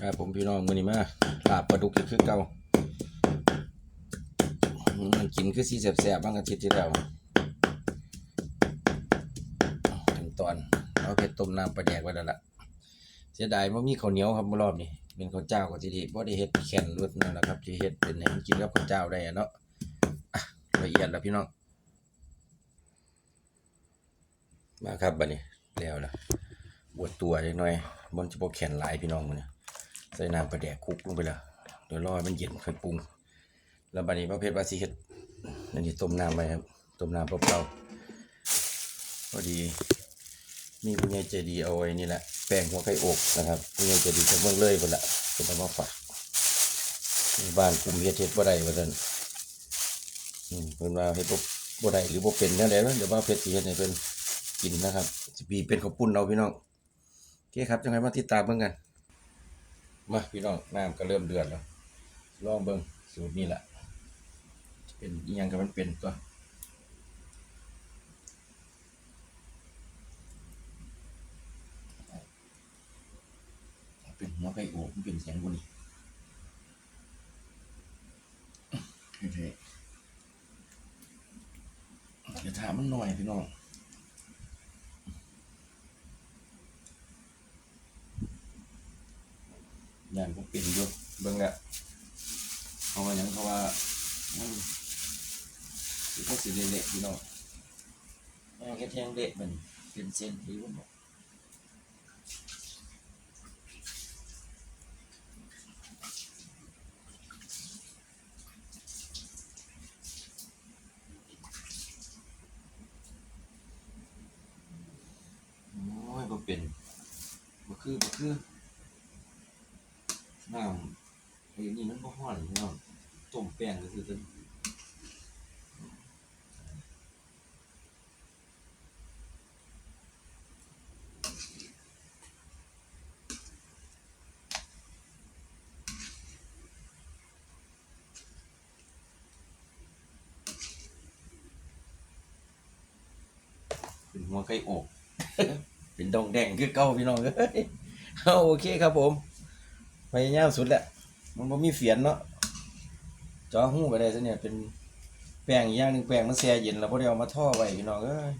ครับผมพี่น้องมือนี้มาลาบปลาดุกอีกคือเก่ามันกินคือสีแสบๆบางอาทิตย์ที่แล้วถึงตอนเอาเผ็ดต้มน้ำปลาแดกไว้แล้วล่ะเสียดายว่ามีข้าวเหนียวครับรอบนี้เป็นข้าวเจ้าก็สิดีบ่ได้เฮ็ดแข็งรวดนั่นแหละครับสิเฮ็ดเป็นให้มันกินกับข้าวเจ้าได้อะเนาะละเอียดแล้วพี่น้องมาครับบัดนี้แล้วล่ะบวดตัวจักน่อยมันจะบ่แข็งหลายพี่น้องมื้อนี้ ใส่น้ำปลาแดกคลุกลงไปแล้วเดี๋ยวรอให้มันเย็นค่อยปรุง แล้วบัดนี้ประเภทว่าสิเฮ็ดอันนี้ต้มน้ำไว้ครับ ต้มน้ำเปล่าๆพอดี มีผู้ใหญ่ใจดีเอาไว้นี่แหละ แป้งหัวไก่อกนะครับ ผู้ใหญ่ใจดีจากเมืองเลยพุ่นละเป็นเอามาฝากบ้านกลุ่มเฮ็ดเฮ็ดบ่ได้ว่าซั่นอืมเพิ่นว่าเฮ็ดบ่บ่ได้หรือบ่เป็นแนวใดวะเดี๋ยวว่าเพชรสิเฮ็ดให้เพิ่นกินนะครับสิปีเป็นข้าวปุ้นเอาพี่น้องโอเคครับจังไงมาติดตามเบิ่งกัน มาพี่น้องน้ำก็เริ่มเดือดแล้วลองเบิ่งสูตรนี้แหละจะเป็นยังก็มันเป็นตัวเป็นหัวไก่โอกมันเป็นเสียงบุนี่เฮ้ยๆเดี๋ยวถามมันหน่อยพี่น้อง ย่านพวกปิ่นอยู่เบิ่งและเพราะว่าหยังเพราะว่ามันสิพวกสิเละๆพี่น้องแม่งแค่แทงเละมันเป็นเส้นที่ว่าบอกโอ้ยบ่เป็นบ่คือบ่คือ น้ำไอ้นี่มันบ่ฮ้อนพี่น้องต้มแป้งก็คือตัวเป็นหัวไก่อก เป็นดองแดงคือเก่าพี่น้องเอ้ยโอเคครับผม ยายามสุดแหละ มันบ่มีเฟียนเนาะจอหู้ไปได้ซะเนี่ยเป็นแป้งอีกอย่างหนึงแป้งมันแช่เย็นแล้วบ่ได้เอามาท่อไว้พี่น้องเอ้ย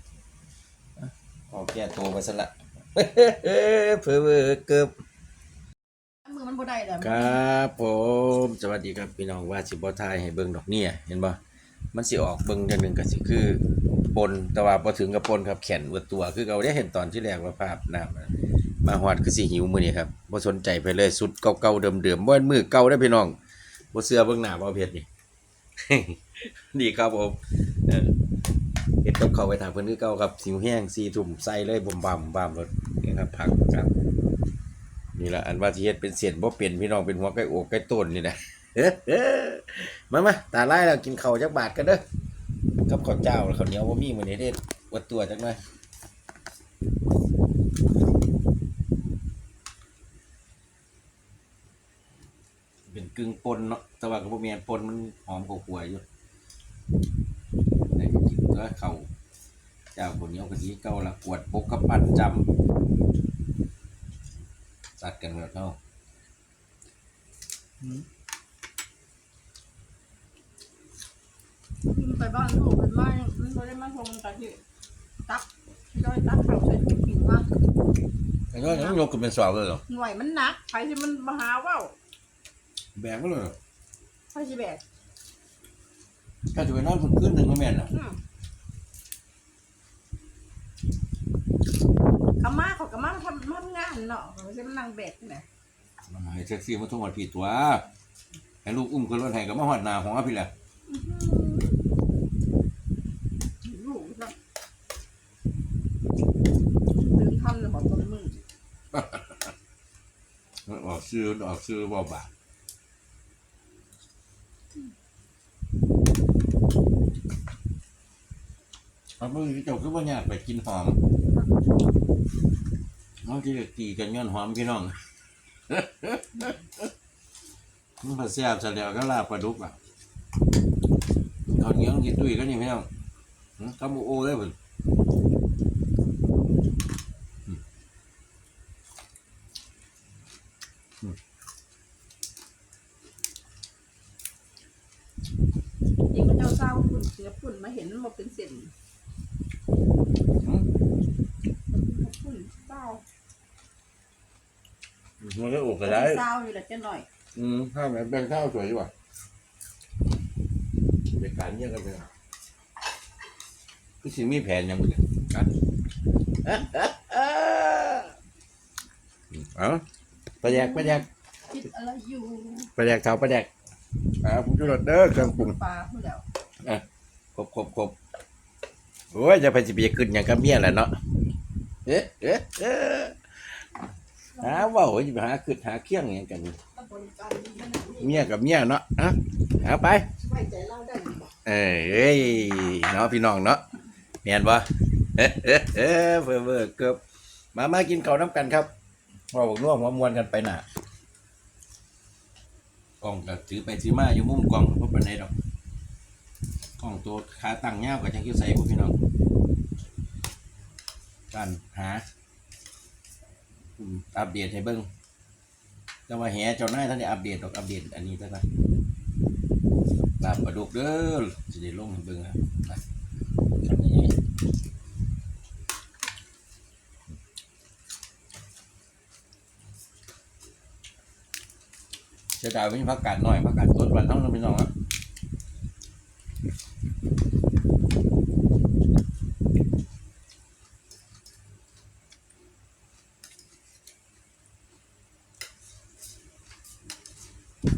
อะออกแก้ตัวไปซะละเพื่อเวอเกือบมือมันบ่ได้แล้วครับผมสวัสดีครับพี่น้องว่าสิบ่ทายให้เบิ่งดอกเนี่ยเห็นบ่มันสิออกเบิ่งอย่างหนึงก็สิคือปนแต่ว่าบ่ถึงกับปนครับแขนเบิดตัวคือเราได้เห็นตอนที่แรกว่าภาพน้ำ มาฮอดคือสิหิวมื้อนี้ครับบ่สนใจไปเลยสุดเก่าๆเดิมๆบ่ม่นมือเก่าเด้พี่น้องบ่เชื่อเบิ่งหน้าบ่เพชรนี่นี่ครับผมเฮ็ดกับข้าวไว้ทางเพิ่นคือเก่าครับสิวแห้ง4ทุ่มใส่เลยบ่มบำบำรถนี่ครับผักครับนี่ละอันว่าที่เฮ็ดเป็นเสียนบ่เป็นพี่น้องเป็นหัวไก่โอกไก่ต้นนี่นะมามาตาไล่แล้วกินข้าวจักบาทกันเด้อกับข้าวเจ้าข้าวเหนียวบ่มีมื้อนี้เด้วัดตัวจักหน่อยเป็น กึ่งปนเนาะแต่ว่าก็บ่แม่นปนมันหอมกว่าขัวอยู่ได้ก็กินตัวข้าวเจ้าข้าวเหนียวกะทิเก่าละกวดปกกับปั้นจำสัดกันแบบเนาะมันไปบ้านลูกมันไม่มันบ่ได้มาส่งมันไปที่ตักย่อยตักเขาใส่ถุงหิวมาแต่ก็ยังยกขึ้นเป็นสาวเลยเหรอหน่วยมันหนักใครที่มันมาหาว่าว แบกก็เลยเหรอใครสิแบกก็จะไปนอนคนขึ้นหนึ่งก็แม่นอะ อืมเขามาเขาก็มาทำทำงานเนาะเขาจะมานั่งแบกนี่แหละมาให้แท็กซี่มาทุ่งวัดผิดตัว ให้ลูกอุ้มขึ้นรถให้ก็มาหอดหนาของอาพี่แหละลูกนะลืมทำเลยบอกตัวมึงออกซื้อออกซื้อบ่บาท เอามือเจ้าคือว่ายากไปกินหอมน้องจะตีกันย้อนหอมพี่น้องมันผัดแซ่บซะแล้วก็ลาบปลาดุกอะเขาเนี้ยงกินตุ้ยกันนี่พี่น้อมโอได้ผลจริงมันเจ้าเศร้าฝุ่นเสือฝุ่นมาเห็นมันเป็นเส้น มฝุ่นเศร้ามันก็อกก็ได้เศร้าอยู่แหละจะหน่อย อืมข้าวแบบเป็นข้าวสวยดีกว่าเด็กการเยี่ยกันไปอะคือสิมีแผนยังไงกันเอ้าปลาแดกปลาแดกคิดอะไรอยู่ปลาแดกเท้าปลาแดกอ่าผมจุดเด้อเครื่องปรุงปลาผู้แล้วครบครบครบ โอ้ยจะไปสิไปขึ้นอย่างกับเมียแหละเนาะเอ๊ะเอ๊ะเอ๊ะหาว่าจะไปหาขึ้นหาเคียงอย่างกันก็บริการดีมัน เมียกับเมียเนาะอะหาไปเอ้ยเนาะพี่น้องเนาะเมียนบ่เอ๊ะเอ๊ะเอ๊ะเฟอเฟอเกือบมามากินข้าวน้ำกันครับว่าบอกน่วงว่ามวนกันไปหน่ะกล้องก็ถือไปถือมาอยู่มุมกล้องเพราะปานใดดอกกล้องตัวขาตั้งยากับจังคิวใส่พวกพี่น้อง การหาอัปเดตให้เบิ่งแต่ว่าแหเจ้านายท่านได้อัปเดตดอกอัปเดตอันนี้ซะก่อนลาบปลาดุกเด้อจะได้ลงให้เบิ่งครับไปทำยังไงเสียดายไม่มีผักกาดหน่อยผักกาดต้นวันต้องน้องพี่น้องครับ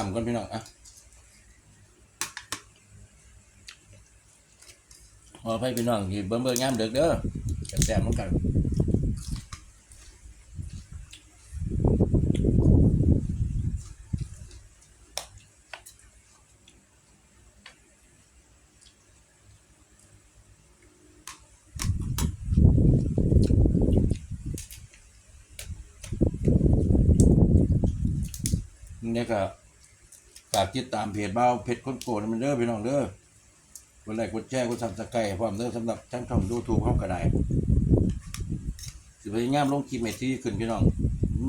ต่ำก่อนพี่น้องอะพอไปพี่น้องที่เบิ่งเบิ่งยามเด็กเด้อแซ่บๆเหมือนกันนี่ก็ ฝากติดตามเพจเบ้าเพจคนโกนมันเด้อพี่น้องเด้อกดไลค์กดแชร์กดซับสไครต์พร้อมเด้อสำหรับทั้งช่องยูทูบเขาก็ได้สิพยายามลงคลิปใหม่ที่ขึ้นพี่น้อง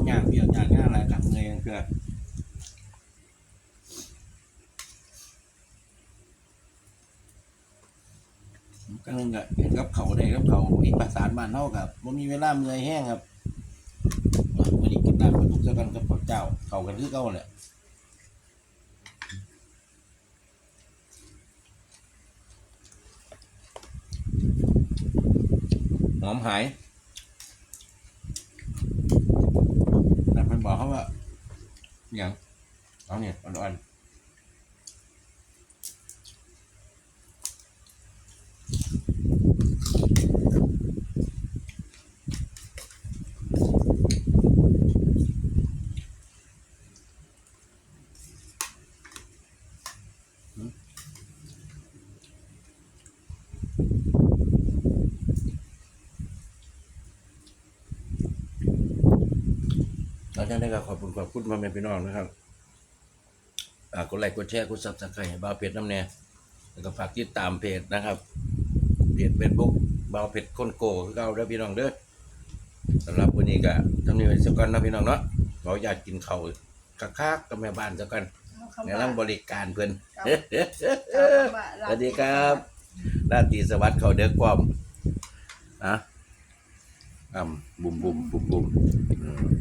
งานเบียดงานงานอะไรกับเงยเพื่อก็นึงก็เห็นกับเขาได้กับเขาอีกประสานบ้านเท่ากับว่ามีเวลาเมื่อยแห้งครับวันนี้กินน้ำปลาดุกสักกันกับข้าวเจ้าเขากันคือเก่าแหละ หอมหาย แต่มันบอกเขาว่าอย่างเอาเนี่ยอ่อนๆ แล้วจังได้ก็ขอบคุณขอบคุณพ่อแม่พี่น้องนะครับอ่ากดไลค์กดแชร์กดซับสไครต์ให้บ่าวเพจน้ำแน่แล้วก็ฝากติดตามเพจนะครับเพจเฟซบุ๊กบ่าวเพจคนโกคือเก่าเด้อพี่น้องเด้อสำหรับวันนี้ก็ทำนี้ไว้สักก่อนนะพี่น้องเนาะขออยากกินข้าวคักๆกับแม่บ้านสักก่อนในร่างบริการเพื่อนสวัสดีครับราตรีสวัสดิ์เขาเด็กความนะอ่ำบุ่มบุ่มบุ่มบุ่มอืม